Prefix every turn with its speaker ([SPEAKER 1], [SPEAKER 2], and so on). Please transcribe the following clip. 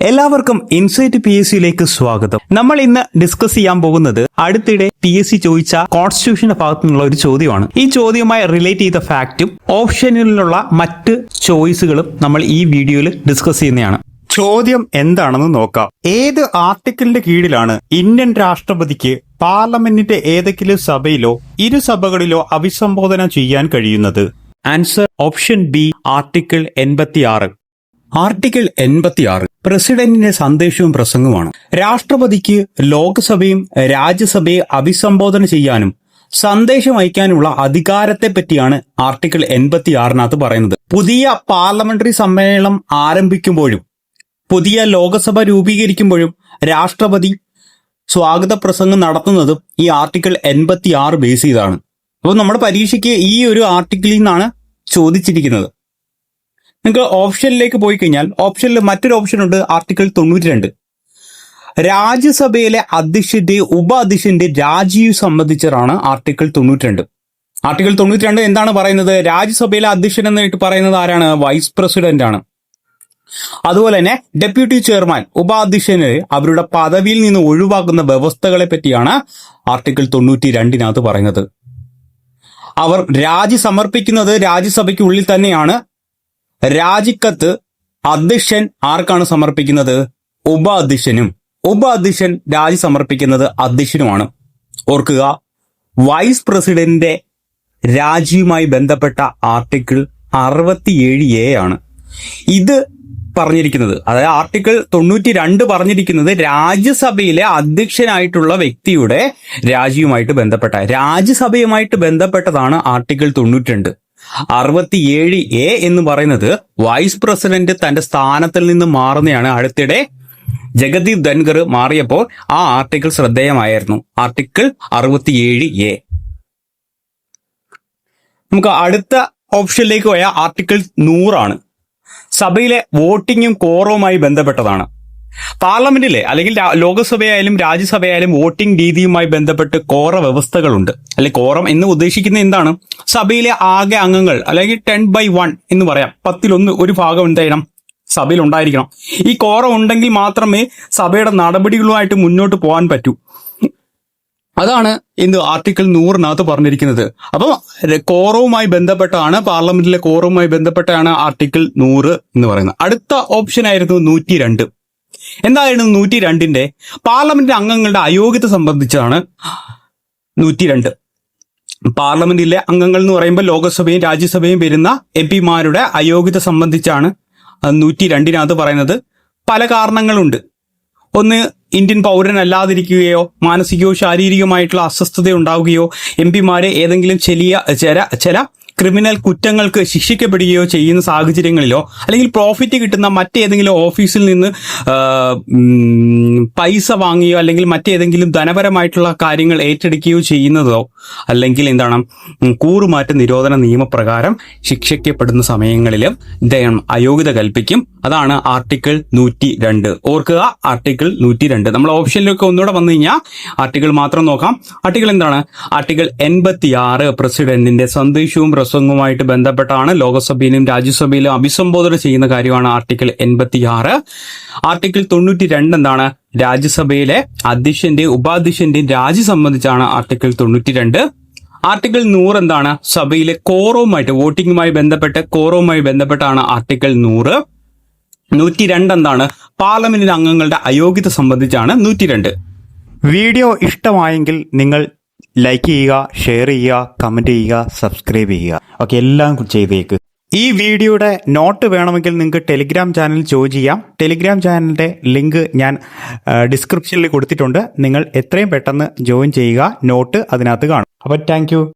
[SPEAKER 1] എല്ലാവർക്കും insight P S സിയിലേക്ക് സ്വാഗതം. നമ്മൾ ഇന്ന് ഡിസ്കസ് ചെയ്യാൻ പോകുന്നത് അടുത്തിടെ പി എസ് സി ചോദിച്ച കോൺസ്റ്റിറ്റ്യൂഷന്റെ ഭാഗത്തു നിന്നുള്ള ഒരു ചോദ്യമാണ്. ഈ ചോദ്യവുമായി റിലേറ്റ് ചെയ്ത ഫാക്റ്റും ഓപ്ഷനിലുള്ള മറ്റ് ചോയ്സുകളും നമ്മൾ ഈ വീഡിയോയിൽ ഡിസ്കസ് ചെയ്യുന്നതാണ്. ചോദ്യം എന്താണെന്ന് നോക്കാം. ഏത് ആർട്ടിക്കിളിന്റെ കീഴിലാണ് ഇന്ത്യൻ രാഷ്ട്രപതിക്ക് പാർലമെന്റിന്റെ ഏതെങ്കിലും സഭയിലോ ഇരു സഭകളിലോ അഭിസംബോധന ചെയ്യാൻ കഴിയുന്നത്? ആൻസർ ഓപ്ഷൻ ബി ആർട്ടിക്കിൾ എൺപത്തിയാറ്. ആർട്ടിക്കിൾ എൺപത്തിയാറ് പ്രസിഡന്റിന്റെ സന്ദേശവും പ്രസംഗവുമാണ്. രാഷ്ട്രപതിക്ക് ലോക്സഭയും രാജ്യസഭയെ അഭിസംബോധന ചെയ്യാനും സന്ദേശം അയക്കാനുള്ള അധികാരത്തെ പറ്റിയാണ് ആർട്ടിക്കിൾ എൺപത്തിയാറിനകത്ത് പറയുന്നത്. പുതിയ പാർലമെന്ററി സമ്മേളനം ആരംഭിക്കുമ്പോഴും പുതിയ ലോകസഭ രൂപീകരിക്കുമ്പോഴും രാഷ്ട്രപതി സ്വാഗത പ്രസംഗം നടത്തുന്നതും ഈ ആർട്ടിക്കിൾ എൺപത്തിയാറ് ബേസ് ചെയ്താണ്. അപ്പോൾ നമ്മുടെ പരീക്ഷയ്ക്ക് ഈ ഒരു ആർട്ടിക്കിളിൽ നിന്നാണ് ചോദിച്ചിരിക്കുന്നത്. നിങ്ങൾക്ക് ഓപ്ഷനിലേക്ക് പോയി കഴിഞ്ഞാൽ ഓപ്ഷനിൽ മറ്റൊരു ഓപ്ഷൻ ഉണ്ട് ആർട്ടിക്കിൾ തൊണ്ണൂറ്റി രണ്ട് രാജ്യസഭയിലെ അധ്യക്ഷന്റെ ഉപാധ്യക്ഷന്റെ രാജീവ് സംബന്ധിച്ചതാണ് ആർട്ടിക്കിൾ തൊണ്ണൂറ്റി രണ്ട് ആർട്ടിക്കിൾ തൊണ്ണൂറ്റി രണ്ട് എന്താണ് പറയുന്നത്? രാജ്യസഭയിലെ അധ്യക്ഷൻ എന്നായിട്ട് പറയുന്നത് ആരാണ്? വൈസ് പ്രസിഡന്റ് ആണ്. അതുപോലെ തന്നെ ഡെപ്യൂട്ടി ചെയർമാൻ ഉപാധ്യക്ഷന് അവരുടെ പദവിയിൽ നിന്ന് ഒഴിവാക്കുന്ന വ്യവസ്ഥകളെ പറ്റിയാണ് ആർട്ടിക്കിൾ തൊണ്ണൂറ്റി രണ്ടിനകത്ത് പറയുന്നത്. അവർ രാജി സമർപ്പിക്കുന്നത് രാജ്യസഭയ്ക്കുള്ളിൽ തന്നെയാണ്. രാജിക്കത്ത് അധ്യക്ഷൻ ആർക്കാണ് സമർപ്പിക്കുന്നത്? ഉപ അധ്യക്ഷനും ഉപ അധ്യക്ഷൻ രാജി സമർപ്പിക്കുന്നത് അധ്യക്ഷനുമാണ്. ഓർക്കുക വൈസ് പ്രസിഡന്റിന്റെ രാജിയുമായി ബന്ധപ്പെട്ട ആർട്ടിക്കിൾ അറുപത്തിയേഴ് എ ആണ്. ഇത് പറഞ്ഞിരിക്കുന്നത് അതായത് ആർട്ടിക്കിൾ തൊണ്ണൂറ്റി രണ്ട് പറഞ്ഞിരിക്കുന്നത് രാജ്യസഭയിലെ അധ്യക്ഷനായിട്ടുള്ള വ്യക്തിയുടെ രാജിയുമായിട്ട് ബന്ധപ്പെട്ട രാജ്യസഭയുമായിട്ട് ബന്ധപ്പെട്ടതാണ് ആർട്ടിക്കിൾ തൊണ്ണൂറ്റി അറുപത്തിയേഴ് എ എന്ന് പറയുന്നത് വൈസ് പ്രസിഡന്റ് തന്റെ സ്ഥാനത്തിൽ നിന്ന് മാറുന്നതാണ് അടുത്തിടെ ജഗദീപ് ധൻഖർ മാറിയപ്പോൾ ആ ആർട്ടിക്കിൾ ശ്രദ്ധേയമായിരുന്നു. ആർട്ടിക്കിൾ അറുപത്തിയേഴ് എ. നമുക്ക് അടുത്ത ഓപ്ഷനിലേക്ക് പോയ ആർട്ടിക്കിൾ നൂറാണ്. സഭയിലെ വോട്ടിങ്ങും കോറവുമായി ബന്ധപ്പെട്ടതാണ്. പാർലമെന്റിലെ അല്ലെങ്കിൽ ലോകസഭയായാലും രാജ്യസഭയായാലും വോട്ടിംഗ് രീതിയുമായി ബന്ധപ്പെട്ട് കോറ വ്യവസ്ഥകളുണ്ട്. അല്ലെങ്കിൽ കോറം എന്ന് ഉദ്ദേശിക്കുന്നത് എന്താണ്? സഭയിലെ ആകെ അംഗങ്ങൾ അല്ലെങ്കിൽ ടെൻ ബൈ വൺ എന്ന് പറയാം. പത്തിലൊന്ന് ഒരു ഭാഗം എന്തായാലും സഭയിൽ ഉണ്ടായിരിക്കണം. ഈ കോറം ഉണ്ടെങ്കിൽ മാത്രമേ സഭയുടെ നടപടികളുമായിട്ട് മുന്നോട്ട് പോകാൻ പറ്റൂ. അതാണ് ഇന്ന് ആർട്ടിക്കിൾ നൂറിനകത്ത് പറഞ്ഞിരിക്കുന്നത്. അപ്പോൾ കോറവുമായി ബന്ധപ്പെട്ടാണ് പാർലമെന്റിലെ കോറവുമായി ബന്ധപ്പെട്ടാണ് ആർട്ടിക്കിൾ നൂറ് എന്ന് പറയുന്നത്. അടുത്ത ഓപ്ഷൻ ആയിരുന്നു നൂറ്റി രണ്ട് എന്തായിരുന്നു നൂറ്റി രണ്ടിന്റെ പാർലമെന്റ് അംഗങ്ങളുടെ അയോഗ്യത സംബന്ധിച്ചാണ് നൂറ്റി രണ്ട് പാർലമെന്റിലെ അംഗങ്ങൾ എന്ന് പറയുമ്പോൾ ലോകസഭയും രാജ്യസഭയും വരുന്ന എം പിമാരുടെ അയോഗ്യത സംബന്ധിച്ചാണ് നൂറ്റി രണ്ടിനകത്ത് പറയുന്നത്. പല കാരണങ്ങളുണ്ട്. ഒന്ന് ഇന്ത്യൻ പൗരനല്ലാതിരിക്കുകയോ മാനസികയോ ശാരീരികമായിട്ടുള്ള അസ്വസ്ഥത ഉണ്ടാവുകയോ എം പിമാരെ ഏതെങ്കിലും ചെലിയ ചില ചില ക്രിമിനൽ കുറ്റങ്ങൾക്ക് ശിക്ഷിക്കപ്പെടുകയോ ചെയ്യുന്ന സാഹചര്യങ്ങളിലോ അല്ലെങ്കിൽ പ്രോഫിറ്റ് കിട്ടുന്ന മറ്റേതെങ്കിലും ഓഫീസിൽ നിന്ന് പൈസ വാങ്ങുകയോ അല്ലെങ്കിൽ മറ്റേതെങ്കിലും ധനപരമായിട്ടുള്ള കാര്യങ്ങൾ ഏറ്റെടുക്കുകയോ ചെയ്യുന്നതോ അല്ലെങ്കിൽ എന്താണ് കൂറുമാറ്റ നിരോധന നിയമപ്രകാരം ശിക്ഷിക്കപ്പെടുന്ന സമയങ്ങളിലും ഇദ്ദേഹം അയോഗ്യത കൽപ്പിക്കും. അതാണ് ആർട്ടിക്കിൾ നൂറ്റി രണ്ട് ഓർക്കുക ആർട്ടിക്കിൾ നൂറ്റി രണ്ട് നമ്മൾ ഓപ്ഷനിലൊക്കെ ഒന്നുകൂടെ വന്നു കഴിഞ്ഞാൽ ആർട്ടിക്കിൾ മാത്രം നോക്കാം. ആർട്ടിക്കിൾ എന്താണ്? ആർട്ടിക്കിൾ എൺപത്തി ആറ് പ്രസിഡന്റിന്റെ സന്ദേശവും പ്രസംഗവുമായിട്ട് ബന്ധപ്പെട്ടാണ് ലോകസഭയിലും രാജ്യസഭയിലും അഭിസംബോധന ചെയ്യുന്ന കാര്യമാണ് ആർട്ടിക്കിൾ എൺപത്തി ആറ് ആർട്ടിക്കിൾ തൊണ്ണൂറ്റി രണ്ട് എന്താണ്? രാജ്യസഭയിലെ അധ്യക്ഷന്റെയും ഉപാധ്യക്ഷന്റെയും രാജി സംബന്ധിച്ചാണ് ആർട്ടിക്കിൾ തൊണ്ണൂറ്റി രണ്ട് ആർട്ടിക്കിൾ നൂറ് എന്താണ്? സഭയിലെ കോറവുമായിട്ട് വോട്ടിംഗുമായി ബന്ധപ്പെട്ട് കോറവുമായി ബന്ധപ്പെട്ടാണ് ആർട്ടിക്കിൾ നൂറ്. നൂറ്റി രണ്ട് എന്താണ്? പാർലമെന്റിലെ അംഗങ്ങളുടെ അയോഗ്യത സംബന്ധിച്ചാണ് നൂറ്റി വീഡിയോ ഇഷ്ടമായെങ്കിൽ നിങ്ങൾ ലൈക്ക് ചെയ്യുക ഷെയർ ചെയ്യുക കമന്റ് ചെയ്യുക സബ്സ്ക്രൈബ് ചെയ്യുക. ഓക്കെ എല്ലാം ചെയ്തേക്ക്. ഈ വീഡിയോയുടെ നോട്ട് വേണമെങ്കിൽ നിങ്ങൾക്ക് ടെലിഗ്രാം ചാനൽ ജോയിൻ ചെയ്യാം. ടെലിഗ്രാം ചാനലിന്റെ ലിങ്ക് ഞാൻ ഡിസ്ക്രിപ്ഷനിൽ കൊടുത്തിട്ടുണ്ട്. നിങ്ങൾ എത്രയും പെട്ടെന്ന് ജോയിൻ ചെയ്യുക. നോട്ട് അതിനകത്ത് കാണും. അപ്പോൾ താങ്ക്